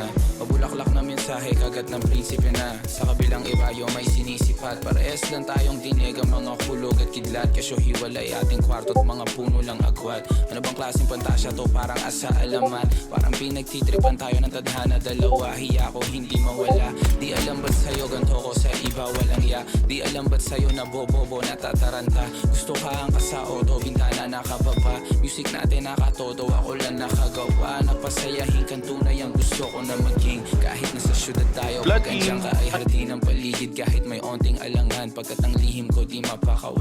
isisinga Mabulaklak na mensahe kagat ng prinsipe na. Sa kabilang ibayo may sinisipat. Parehas lang tayong dinig ang mga hulog at kidlat. Kasyo hiwalay ating kwarto at mga puno lang agwat. Ano bang klaseng pantasya to? Parang asa alaman Parang pinagtitripan tayo ng tadhana. Dalawa hiya ko hindi mawala Di alam ba't sa'yo na bobobo natataranta. Gusto ka ang kasao bintana nakababa. Music natin nakatodo ako lang nakagawa. Napasayahin kang tunay ang gusto ko na maging. Kahit nasa syudad tayo Pag andyan ka ay hardin ang paligid. Kahit may onting alangan Pagkat ang lihim ko di mapakawalan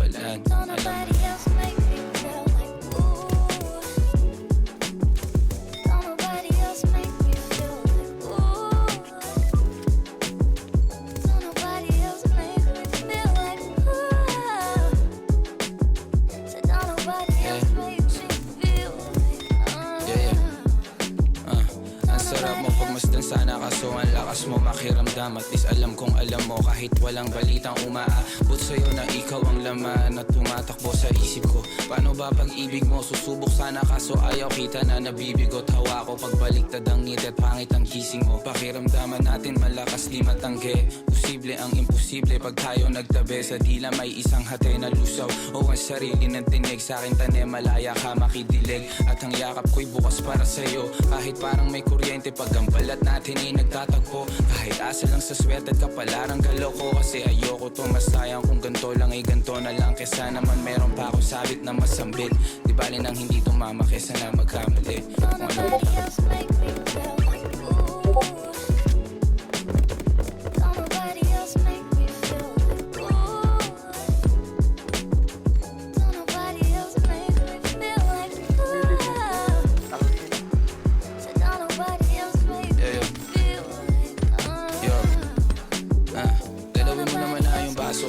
sarap mo pagmasdan sana kaso ang lakas mo makiramdam. At least alam kong alam mo kahit walang balitang umaabot sa'yo na ikaw ang laman. At tumatakbo sa isip ko Paano ba pag-ibig mo? Susubok sana kaso ayaw kita na nabibigot. Hawa ko pagbaliktad ang ngiti at pangit ang gising mo. Pakiramdaman natin malakas di matanggi Posible ang imposible pag tayo nagtabi. Sa dila may isang hati na lusaw. O ang sarili ng tinig sa akin tanim Malaya ka makidilig. At ang yakap ko'y bukas para sa'yo. Kahit parang may kuryente pag ang balat natin ay nagtatagpo. Kahit asa lang sa swerte at kapalarang galoko Kasi ayoko to mas sayang kung ganto lang ay ganto na lang. Kesa naman meron pa ako sabit na masambit. Di bali nang hindi tumama kesa na magkamali. Kung ano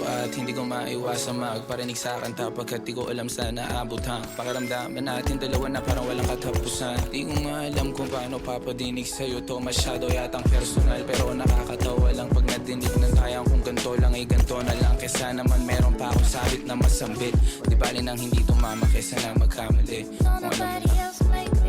at hindi ko maiwasan magparinig sa kanta pagkat di ko alam sa naabot hang pakiramdaman natin dalawa na parang walang katapusan. Di ko nga alam kung paano papadinig sa'yo to. Masyado yatang personal pero nakakatawa lang pag nadinig ng tayang kung ganto lang ay ganto na lang. Kesa naman meron pa akong sabit na masambit. Di bali nang hindi tumama kesa na magkamali. Kung alam mo na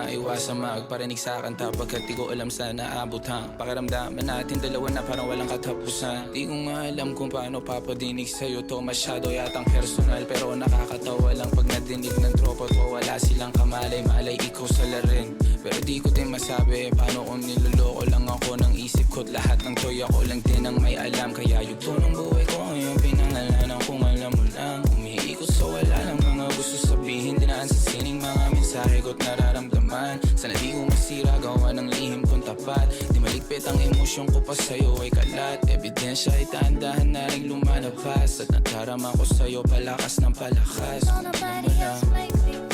maiwasan magparinig sa kanta pagkat di ko alam sa naabot hang pakiramdaman natin dalawa na parang walang katapusan. Di ko nga alam kung paano papadinig sa'yo to. Masyado yatang personal pero nakakatawa lang pag nadinig ng tropa to wala silang kamalay malay ikaw sa larin. Pero di ko din masabi paano kung niloloko lang ako ng isip ko at lahat ng toy ako lang din ang may alam. Kaya yugto ng buhay ko masira gawa ng lihim kong tapat. Di maligpit ang emosyon ko pa sa'yo ay kalat. Ebidensya ay dahan-dahan na rin lumalabas. At nadarama ko sa'yo palakas ng palakas. Kung mo lang